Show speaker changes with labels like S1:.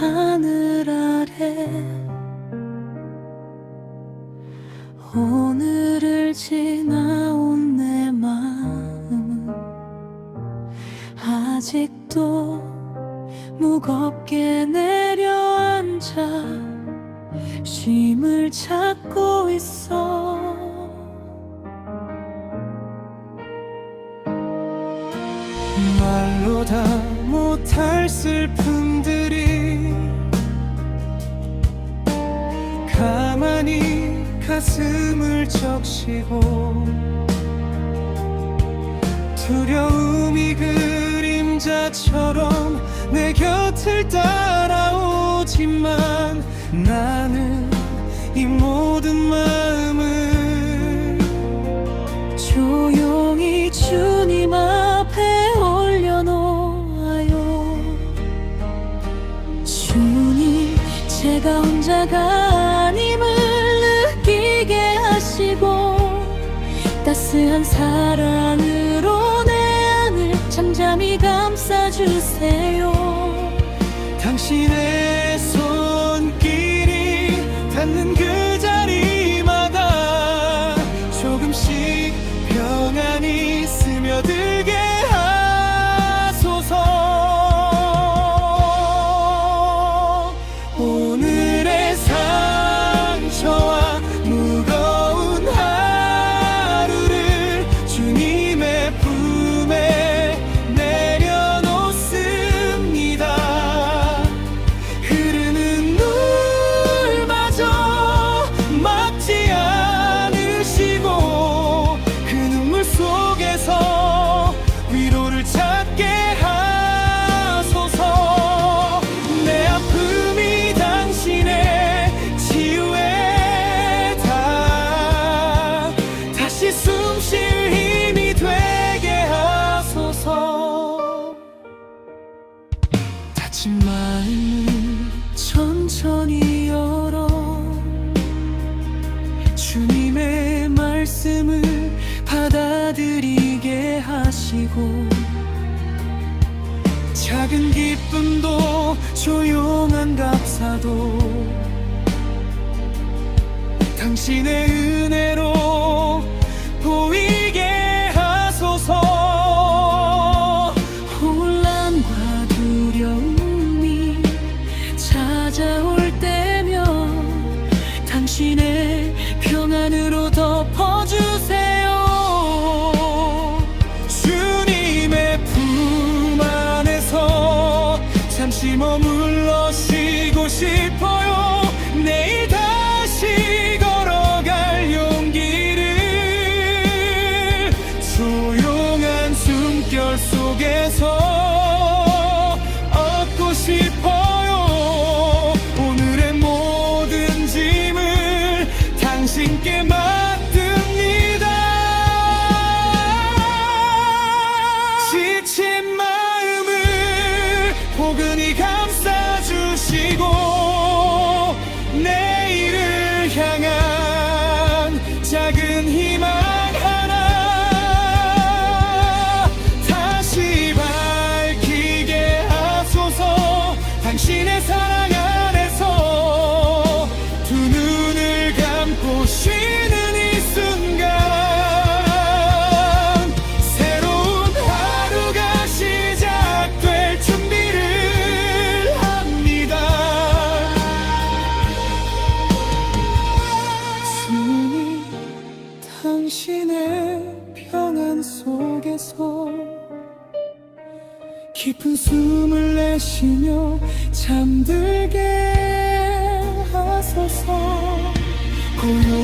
S1: 하늘 아래 오늘을 지나온 내 마음은 아직도 무겁게 내려앉아 쉼을 찾고 있어.
S2: 말로 다 못할 슬픔들이 가슴을 적시고 두려움이 그림자처럼 내 곁을 따라오지만 나는 이 모든 마음을
S1: 조용히 주님 앞에 올려놓아요. 주님 제가 혼자가 따스한 사랑으로 내 안을 잠잠히 감싸주세요.
S2: 당신의 하시고 작은 기쁨도 조용한 감사도 당신의 은혜로 보이게 하소서.
S1: 혼란과 두려움이 찾아올
S2: 잠시 머물러 쉬고 싶어요 작은 희 당신의 평안 속에서 깊은 숨을 내쉬며 잠들게 하소서. 고요